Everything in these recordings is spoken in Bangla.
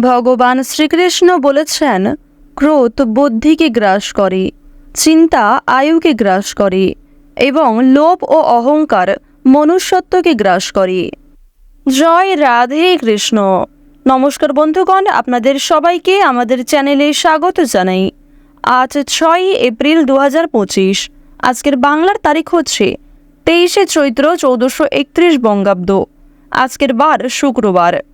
ভগবান শ্রীকৃষ্ণ বলেছেন, ক্রোধ বুদ্ধিকে গ্রাস করে, চিন্তা আয়ুকে গ্রাস করে, এবং লোভ ও অহংকার মনুষ্যত্বকে গ্রাস করে। জয় রাধে কৃষ্ণ। নমস্কার বন্ধুগণ, আপনাদের সবাইকে আমাদের চ্যানেলে স্বাগত জানাই। আজ ছয়ই এপ্রিল দু হাজার পঁচিশ, আজকের বাংলার তারিখ হচ্ছে তেইশে চৈত্র চৌদ্দশো একত্রিশ বঙ্গাব্দ। আজকের বার শুক্রবার।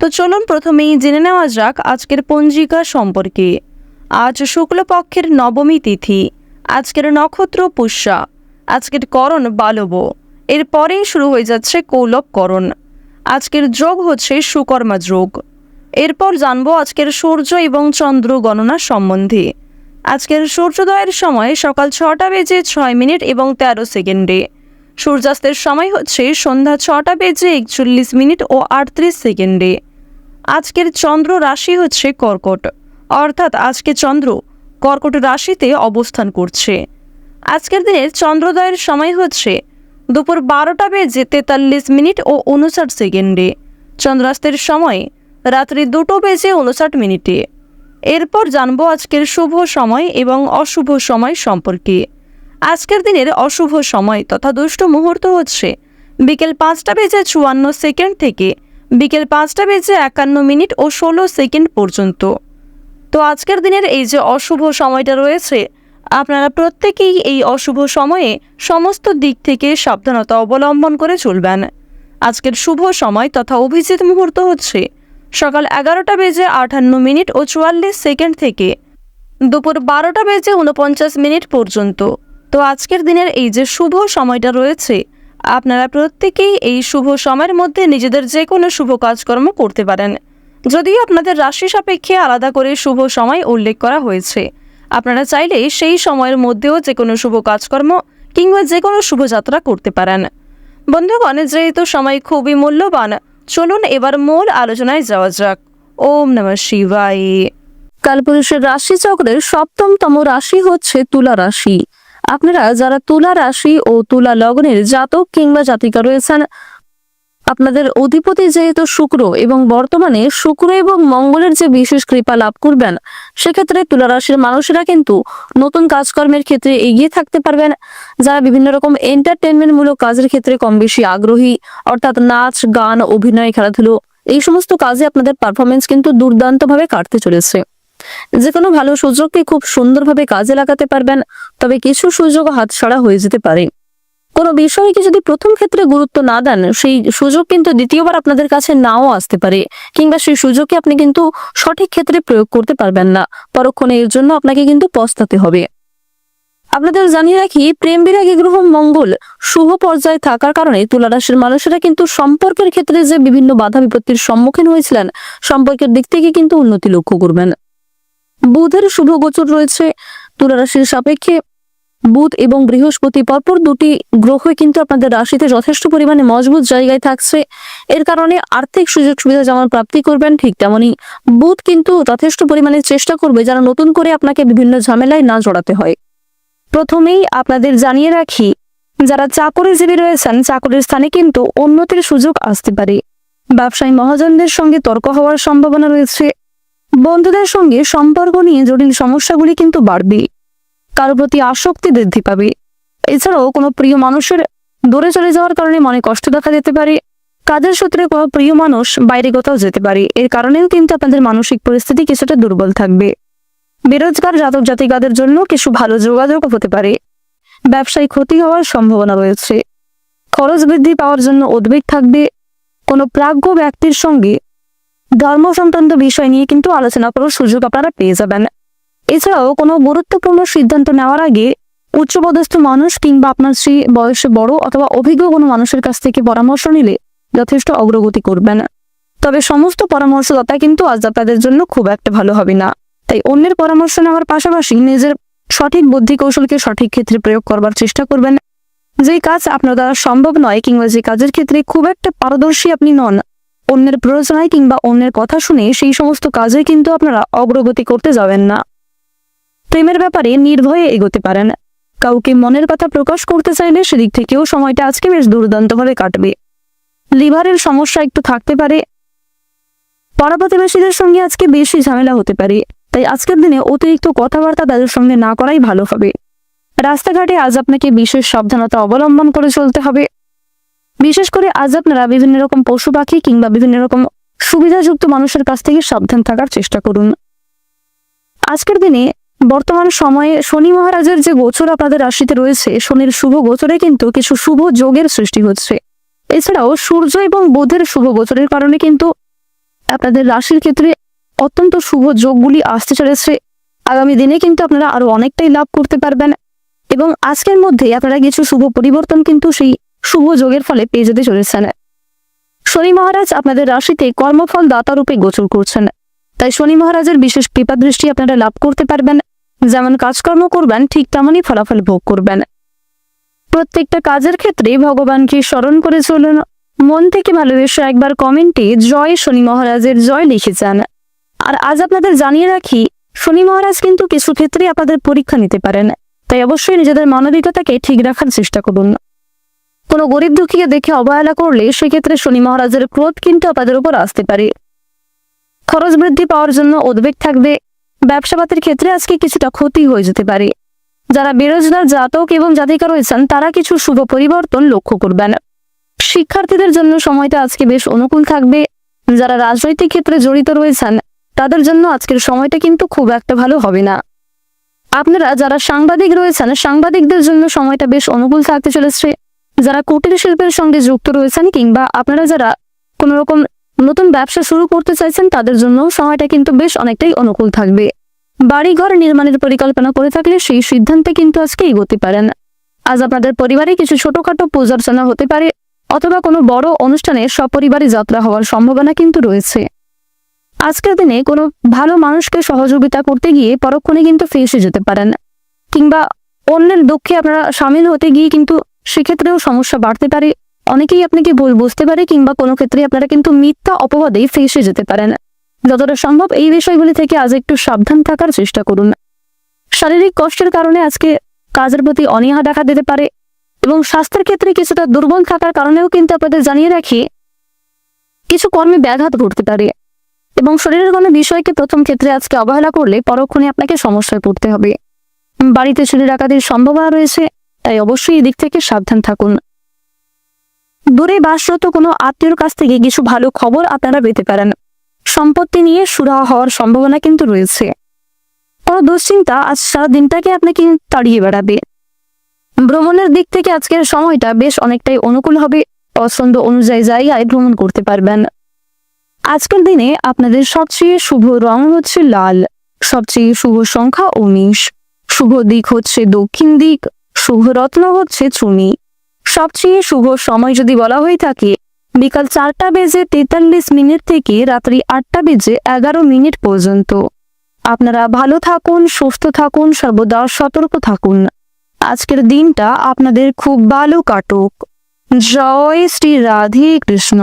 তো চলুন প্রথমেই জেনে নেওয়া যাক আজকের পঞ্জিকা সম্পর্কে। আজ শুক্লপক্ষের নবমী তিথি, আজকের নক্ষত্র পুষ্যা, আজকের করণ বালব, এরপরেই শুরু হয়ে যাচ্ছে কৌলব করণ। আজকের যোগ হচ্ছে সুকর্মা যোগ। এরপর জানব আজকের সূর্য এবং চন্দ্র গণনা সম্বন্ধে। আজকের সূর্যোদয়ের সময় সকাল ছটা বেজে ছয় মিনিট এবং তেরো সেকেন্ডে। সূর্যাস্তের সময় হচ্ছে সন্ধ্যা ছটা বেজে একচল্লিশ মিনিট ও আটত্রিশ সেকেন্ডে। আজকের চন্দ্র রাশি হচ্ছে কর্কট। অর্থাৎ আজকে চন্দ্র কর্কট রাশিতে অবস্থান করছে। আজকের দিনের চন্দ্রোদয়ের সময় হচ্ছে দুপুর বারোটা বেজে তেতাল্লিশ মিনিট ও উনষাট সেকেন্ডে। চন্দ্রাস্তের সময় রাত্রি দুটো বেজে উনষাট মিনিটে। এরপর জানব আজকের শুভ সময় এবং অশুভ সময় সম্পর্কে। আজকের দিনের অশুভ সময় তথা দুষ্ট মুহূর্ত হচ্ছে বিকেল পাঁচটা বেজে চুয়ান্ন সেকেন্ড থেকে বিকেল পাঁচটা বেজে একান্ন মিনিট ও ষোলো সেকেন্ড পর্যন্ত। তো আজকের দিনের এই যে অশুভ সময়টা রয়েছে, আপনারা প্রত্যেকেই এই অশুভ সময়ে সমস্ত দিক থেকে সাবধানতা অবলম্বন করে চলবেন। আজকের শুভ সময় তথা অভিজিৎ মুহূর্ত হচ্ছে সকাল এগারোটা বেজে আটান্ন মিনিট ও চুয়াল্লিশ সেকেন্ড থেকে দুপুর বারোটা বেজে উনপঞ্চাশ মিনিট পর্যন্ত। তো আজকের দিনের এই যে শুভ সময়টা রয়েছে আপনারা প্রত্যেকেই এই শুভ সময়ের মধ্যে নিজেদের যে কোনো শুভ কাজকর্ম করতে পারেন। যদিও আপনাদের রাশি সাপেক্ষে আলাদা করে শুভ সময় উল্লেখ করা হয়েছে। আপনারা চাইলে সেই সময়ের মধ্যেও যে কোনো শুভ কাজকর্ম কিংবা যে কোনো শুভযাত্রা করতে পারেন। বন্ধুগণ, যেহেতু সময় খুবই মূল্যবান, চলুন এবার মূল আলোচনায় যাওয়া যাক। ওম নমঃ শিবায়। কালপুরুষের রাশি চক্রের সপ্তমতম রাশি হচ্ছে তুলা রাশি। আপনারা যারা তুলা রাশি ও তুলা লগ্নের জাতক কিংবা জাতিকা রয়েছেন, আপনাদের অধিপতি যেহেতু শুক্র এবং বর্তমানে শুক্র এবং মঙ্গলের যে বিশেষ কৃপা লাভ করবেন, সেক্ষেত্রে তুলা রাশির মানুষেরা কিন্তু নতুন কাজকর্মের ক্ষেত্রে এগিয়ে থাকতে পারবেন। যারা বিভিন্ন রকম এন্টারটেনমেন্ট মূলক কাজের ক্ষেত্রে কম বেশি আগ্রহী, অর্থাৎ নাচ, গান, অভিনয়, খেলাধুলো, এই সমস্ত কাজে আপনাদের পারফরমেন্স কিন্তু দুর্দান্তভাবে কাটতে চলেছে। যে কোনো ভালো সুযোগকে খুব সুন্দরভাবে কাজে লাগাতে পারবেন, তবে কিছু সুযোগ হাতছাড়া হয়ে যেতে পারে। কোনো বিষয়কে যদি প্রথম ক্ষেত্রে গুরুত্ব না দেন, সেই সুযোগ কিন্তু দ্বিতীয়বার আপনাদের কাছে নাও আসতে পারে, কিংবা সেই সুযোগকে আপনি কিন্তু সঠিক ক্ষেত্রে প্রয়োগ করতে পারবেন না। পরক্ষণে এর জন্য আপনাকে কিন্তু পস্তাতে হবে। আপনাদের জানিয়ে রাখি, প্রেম বিরাগী গ্রহ মঙ্গল, শুভ পর্যায়ে থাকার কারণে তুলা রাশির মানুষেরা কিন্তু সম্পর্কের ক্ষেত্রে যে বিভিন্ন বাধা বিপত্তির সম্মুখীন হয়েছিলেন, সম্পর্কের দিক থেকে কিন্তু উন্নতি লক্ষ্য করবেন। বুধের শুভ গোচর রয়েছে। তুলা রাশির সাপেক্ষে বুধ এবং বৃহস্পতি পরপর দুটি গ্রহই কিন্তু আপনাদের রাশিতে যথেষ্ট পরিমাণে মজবুত জায়গায় থাকছে। এর কারণে আর্থিক সুযোগ সুবিধা যেমন প্রাপ্তি করবেন, ঠিক তেমনই বুধ কিন্তু যথেষ্ট পরিমাণে চেষ্টা করবে যেন নতুন করে আপনাকে বিভিন্ন ঝামেলায় না জড়াতে হয়। প্রথমেই আপনাদের জানিয়ে রাখি, যারা চাকরিজীবী রয়েছেন, চাকরির স্থানে কিন্তু উন্নতির সুযোগ আসতে পারে। ব্যবসায়ী মহাজনদের সঙ্গে তর্ক হওয়ার সম্ভাবনা রয়েছে। বন্ধুদের সঙ্গে সম্পর্ক নিয়ে জটিল সমস্যাগুলি কিন্তু বাড়বে কারও প্রতি আসক্তি বৃদ্ধি পাবে। এছাড়াও কোনো প্রিয় মানুষের দূরে চলে যাওয়ার কারণে মনে কষ্ট দেখা যেতে পারে। কাজের সূত্রে কোনো প্রিয় মানুষ বাইরে কোথাও যেতে পারে। এর কারণেও কিন্তু আপনাদের মানসিক পরিস্থিতি কিছুটা দুর্বল থাকবে। বেরোজগার, জাতক জাতিকাদের জন্য কিছু ভালো যোগাযোগ হতে পারে। ব্যবসায় ক্ষতি হওয়ার সম্ভাবনা রয়েছে। খরচ বৃদ্ধি পাওয়ার জন্য উদ্বেগ থাকবে। কোনো প্রাজ্ঞ ব্যক্তির সঙ্গে ধর্ম সংক্রান্ত বিষয় নিয়ে কিন্তু আলোচনা করার সুযোগ আপনারা পেয়ে যাবেন। এছাড়াও কোনো গুরুত্বপূর্ণ সিদ্ধান্ত নেওয়ার আগে উচ্চপদস্থ মানুষ কিংবা আপনার সেই বয়সে বড় অথবা অভিজ্ঞ কোনো মানুষের কাছ থেকে পরামর্শ নিলে যথেষ্ট অগ্রগতি করবেন। তবে সমস্ত পরামর্শদাতা কিন্তু আজ আপনাদের জন্য খুব একটা ভালো হবে না। তাই অন্যের পরামর্শ নেওয়ার পাশাপাশি নিজের সঠিক বুদ্ধি কৌশলকে সঠিক ক্ষেত্রে প্রয়োগ করবার চেষ্টা করবেন। যে কাজ আপনার দ্বারা সম্ভব নয় কিংবা যে কাজের ক্ষেত্রে খুব একটা পারদর্শী আপনি নন অন্যের প্ররোচনায় কিংবা অন্যের কথা শুনে সেই সমস্ত কাজে কিন্তু আপনারা অগ্রগতি করতে যাবেন না। প্রেমের ব্যাপারে নির্ভয়ে এগোতে পারেন। কাউকে মনের কথা প্রকাশ করতে চাইলে সেদিক থেকেও সময়টা আজকে বেশ দুর্দান্তভাবে কাটবে। লিভারের সমস্যা একটু থাকতে পারে। পাড়া প্রতিবেশীদের সঙ্গে আজকে বেশি ঝামেলা হতে পারে। তাই আজকের দিনে অতিরিক্ত কথাবার্তা তাদের সঙ্গে না করাই ভালো হবে। রাস্তাঘাটে আজ আপনাকে বিশেষ সাবধানতা অবলম্বন করে চলতে হবে। বিশেষ করে আজ আপনারা বিভিন্ন রকম পশু পাখি কিংবা বিভিন্ন রকম সুবিধাযুক্ত মানুষের কাছ থেকে সাবধান থাকার চেষ্টা করুন। আজকের দিনে বর্তমান সময়ে শনি মহারাজের যে গোচর আপনাদের রাশিতে রয়েছে, শনির শুভ গোচরে কিন্তু কিছু শুভ যোগের সৃষ্টি হচ্ছে। এছাড়াও সূর্য এবং বোধের শুভ গোচরের কারণে কিন্তু আপনাদের রাশির ক্ষেত্রে অত্যন্ত শুভ যোগগুলি আসতে চলেছে। আগামী দিনে কিন্তু আপনারা আরও অনেকটাই লাভ করতে পারবেন এবং আজকের মধ্যে আপনারা কিছু শুভ পরিবর্তন কিন্তু সেই শুভ যোগের ফলে পেয়ে যেতে চলেছেন। শনি মহারাজ আপনাদের রাশিতে কর্মফল দাতা রূপে গোচর করছেন। তাই শনি মহারাজের বিশেষ কৃপা দৃষ্টি আপনারা লাভ করতে পারবেন। যেমন কাজকর্ম করবেন, ঠিক তেমনই ফলাফল ভোগ করবেন। প্রত্যেকটা কাজের ক্ষেত্রে ভগবানকে স্মরণ করে চলুন। মন থেকে ভালোবেসে একবার কমেন্টে জয় শনি মহারাজের জয় লিখে যান। আর আজ আপনাদের জানিয়ে রাখি, শনি মহারাজ কিন্তু কিছু ক্ষেত্রে আপনাদের পরীক্ষা নিতে পারেন। তাই অবশ্যই নিজেদের মানবিকতাকে ঠিক রাখার চেষ্টা করুন। কোনো গরিব দুঃখীকে দেখে অবহেলা করলে সেক্ষেত্রে শনি মহারাজের ক্রোধ কিন্তু আপনাদের উপর আসতে পারে। খরচ বৃদ্ধি পাওয়ার জন্য উদ্বেগ থাকবে। ব্যবসাপাতির ক্ষেত্রে আজকে কিছুটা ক্ষতি হয়ে যেতে পারে। যারা বেরোজগার, জাতক এবং জাতিকা রয়েছেন, তারা কিছু শুভ পরিবর্তন লক্ষ্য করবেন। শিক্ষার্থীদের জন্য সময়টা আজকে বেশ অনুকূল থাকবে। যারা রাজনৈতিক ক্ষেত্রে জড়িত রয়েছেন, তাদের জন্য আজকের সময়টা কিন্তু খুব একটা ভালো হবে না। আপনারা যারা সাংবাদিক রয়েছেন, সাংবাদিকদের জন্য সময়টা বেশ অনুকূল থাকতে চলেছে। যারা কুটির শিল্পের সঙ্গে যুক্ত রয়েছেন কিংবা আপনারা যারা কোনো রকম নতুন ব্যবসা শুরু করতে চাইছেন, তাদের জন্য সময়টা কিন্তু বেশ অনেকটাই অনুকূল থাকবে। বাড়িঘর নির্মাণের পরিকল্পনা করে থাকলে সেই সিদ্ধান্তে কিন্তু আজকে এগোতে পারেন। আজ আপনাদের পরিবারে কিছু ছোটখাটো পূজার্চনা হতে পারে অথবা কোনো বড় অনুষ্ঠানে সপরিবারে যাত্রা হওয়ার সম্ভাবনা কিন্তু রয়েছে। আজকের দিনে কোনো ভালো মানুষকে সহযোগিতা করতে গিয়ে পরক্ষণে কিন্তু ফেসে যেতে পারেন, কিংবা অন্যের দুঃখে আপনারা সামিল হতে গিয়ে কিন্তু সেক্ষেত্রেও সমস্যা বাড়তে পারে। অনেকেই আপনাকে ভুল বুঝতে পারে কিংবা কোনো ক্ষেত্রে আপনারা কিন্তু মিথ্যা অপবাদেই ফেসে যেতে পারেন। যতটা সম্ভব এই বিষয়গুলি থেকে আজ একটু সাবধান থাকার চেষ্টা করুন। শারীরিক কষ্টের কারণে আজকে কাজের প্রতি অনীহা দেখা দিতে পারে এবং স্বাস্থ্যের ক্ষেত্রে কিছুটা দুর্বল থাকার কারণেও কিন্তু আপনাদের জানিয়ে রাখি, কিছু কর্মে ব্যাঘাত ঘটতে পারে এবং শরীরের কোনো বিষয়কে প্রথম ক্ষেত্রে আজকে অবহেলা করলে পরক্ষণে আপনাকে সমস্যায় পড়তে হবে। বাড়িতে শরীর ডাকাতির সম্ভাবনা রয়েছে তাই অবশ্যই এদিক থেকে সাবধান থাকুন। দূরে বাসরত কোনো আত্মীয়র কাছ থেকে কিছু ভালো খবর আপনারা পেতে পারেন। সম্পত্তি নিয়ে সুরাহা হওয়ার সম্ভাবনা কিন্তু রয়েছে। কোনো দুশ্চিন্তা আজ সারা দিনটাকে আপনাকে তাড়িয়ে বেড়াবে। ভ্রমণের দিক থেকে আজকের সময়টা বেশ অনেকটাই অনুকূল হবে। পছন্দ অনুযায়ী জায়গায় ভ্রমণ করতে পারবেন। আজকের দিনে আপনাদের সবচেয়ে শুভ রং হচ্ছে লাল। সবচেয়ে শুভ সংখ্যা উনিশ। শুভ দিক হচ্ছে দক্ষিণ দিক। শুভ রত্ন হচ্ছে চুনি। সবচেয়ে শুভ সময় যদি বলা হয়ে থাকে, বিকাল চারটা বেজে তেতাল্লিশ মিনিট থেকে রাত্রি আটটা বেজে এগারো মিনিট পর্যন্ত। আপনারা ভালো থাকুন, সুস্থ থাকুন, সর্বদা সতর্ক থাকুন। আজকের দিনটা আপনাদের খুব ভালো কাটুক। জয় শ্রী রাধে কৃষ্ণ।